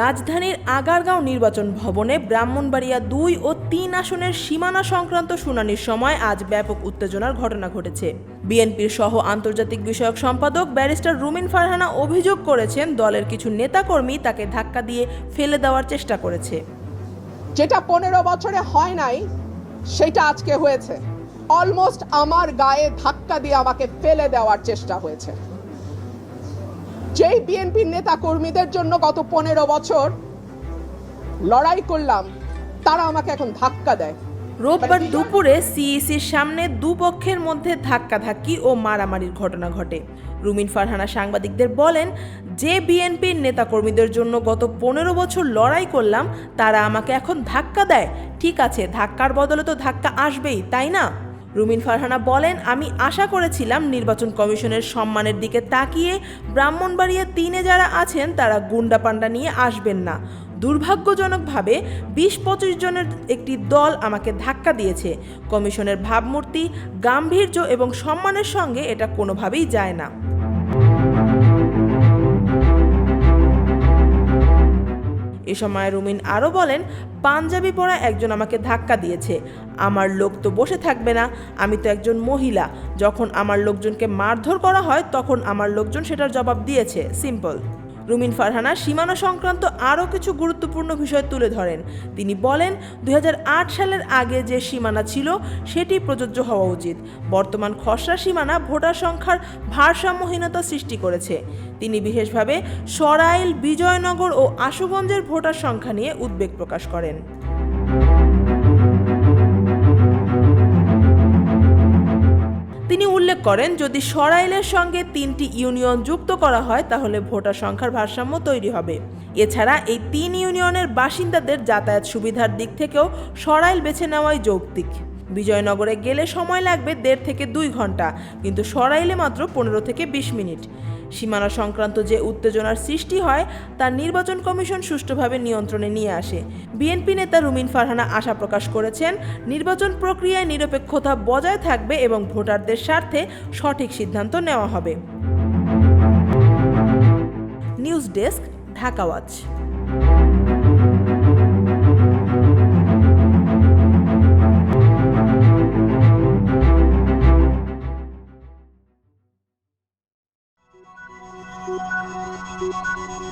রাজধানীর আগারগাঁও নির্বাচন ভবনে ব্রাহ্মণবাড়িয়া দুই ও তিন আসনের সীমানা সংক্রান্ত শুনানির সময় আজ ব্যাপক উত্তেজনার ঘটনা ঘটেছে। বিএনপির সহ আন্তর্জাতিক বিষয়ক সম্পাদক ব্যারিস্টার রুমিন ফারহানা অভিযোগ করেছেন, দলের কিছু নেতাকর্মী তাকে ধাক্কা দিয়ে ফেলে দেওয়ার চেষ্টা করেছে। যেটা পনেরো বছরে হয় নাই, সেটা আজকে হয়েছে। অলমোস্ট আমার গায়ে ধাক্কা দিয়ে আমাকে ফেলে দেওয়ার চেষ্টা হয়েছে। যেই বিএনপির নেতা কর্মীদের জন্য গত পনেরো বছর লড়াই করলাম তারা আমাকে এখন ধাক্কা দেয়। রোববার দুপুরে সিইসির সামনে দুপক্ষের মধ্যে ধাক্কাধাক্কি ও মারামারির ঘটনা ঘটে। রুমিন ফারহানা সাংবাদিকদের বলেন যে বিএনপির নেতাকর্মীদের জন্য গত পনেরো বছর লড়াই করলাম তারা আমাকে এখন ধাক্কা দেয়। ঠিক আছে ধাক্কার বদলে তো ধাক্কা আসবেই তাই না? রুমিন ফারহানা বলেন, আমি আশা করেছিলাম নির্বাচন কমিশনের সম্মানের দিকে তাকিয়ে ব্রাহ্মণবাড়িয়া তিনে যারা আছেন, তারা গুন্ডা পান্ডা নিয়ে আসবেন না। দুর্ভাগ্যজনকভাবে বিশ পঁচিশ জনের একটি দল আমাকে ধাক্কা দিয়েছে। কমিশনের ভাবমূর্তি, গাম্ভীর্য এবং সম্মানের সঙ্গে এটা কোনোভাবেই যায় না। এ সময় রুমিন আরও বলেন, পাঞ্জাবি পরা একজন আমাকে ধাক্কা দিয়েছে। আমার লোক তো বসে থাকবে না, আমি তো একজন মহিলা। যখন আমার লোকজনকে মারধর করা হয়, তখন আমার লোকজন সেটার জবাব দিয়েছে। সিম্পল। রুমিন ফারহানা সীমানা সংক্রান্ত আরও কিছু গুরুত্বপূর্ণ বিষয় তুলে ধরেন। তিনি বলেন দু হাজার আট সালের আগে যে সীমানা ছিল, সেটি প্রযোজ্য হওয়া উচিত। বর্তমান খসড়া সীমানা ভোটার সংখ্যার ভারসাম্যহীনতা সৃষ্টি করেছে। তিনি বিশেষভাবে সরাইল, বিজয়নগর ও আশুগঞ্জের ভোটার সংখ্যা নিয়ে উদ্বেগ প্রকাশ করেন। করেন, যদি সরাইলের সঙ্গে তিনটি ইউনিয়ন যুক্ত করা হয়, তাহলে ভোটার সংখ্যার ভারসাম্য তৈরি হবে। এছাড়া এই তিন ইউনিয়নের বাসিন্দাদের যাতায়াত সুবিধার দিক থেকেও সরাইল বেছে নেওয়াই যৌক্তিক। বিজয়নগরে গেলে সময় লাগবে দেড় থেকে দুই ঘণ্টা, কিন্তু সরাইলে মাত্র পনেরো থেকে বিশ মিনিট। সীমানা সংক্রান্ত যে উত্তেজনার সৃষ্টি হয়, তা নির্বাচন কমিশন সুষ্ঠুভাবে নিয়ন্ত্রণে নিয়ে আসে। বিএনপি নেতা রুমিন ফারহানা আশা প্রকাশ করেছেন, নির্বাচন প্রক্রিয়ায় নিরপেক্ষতা বজায় থাকবে এবং ভোটারদের স্বার্থে সঠিক সিদ্ধান্ত নেওয়া হবে। News desk, Dhaka watch.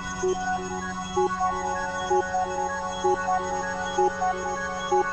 Thank you.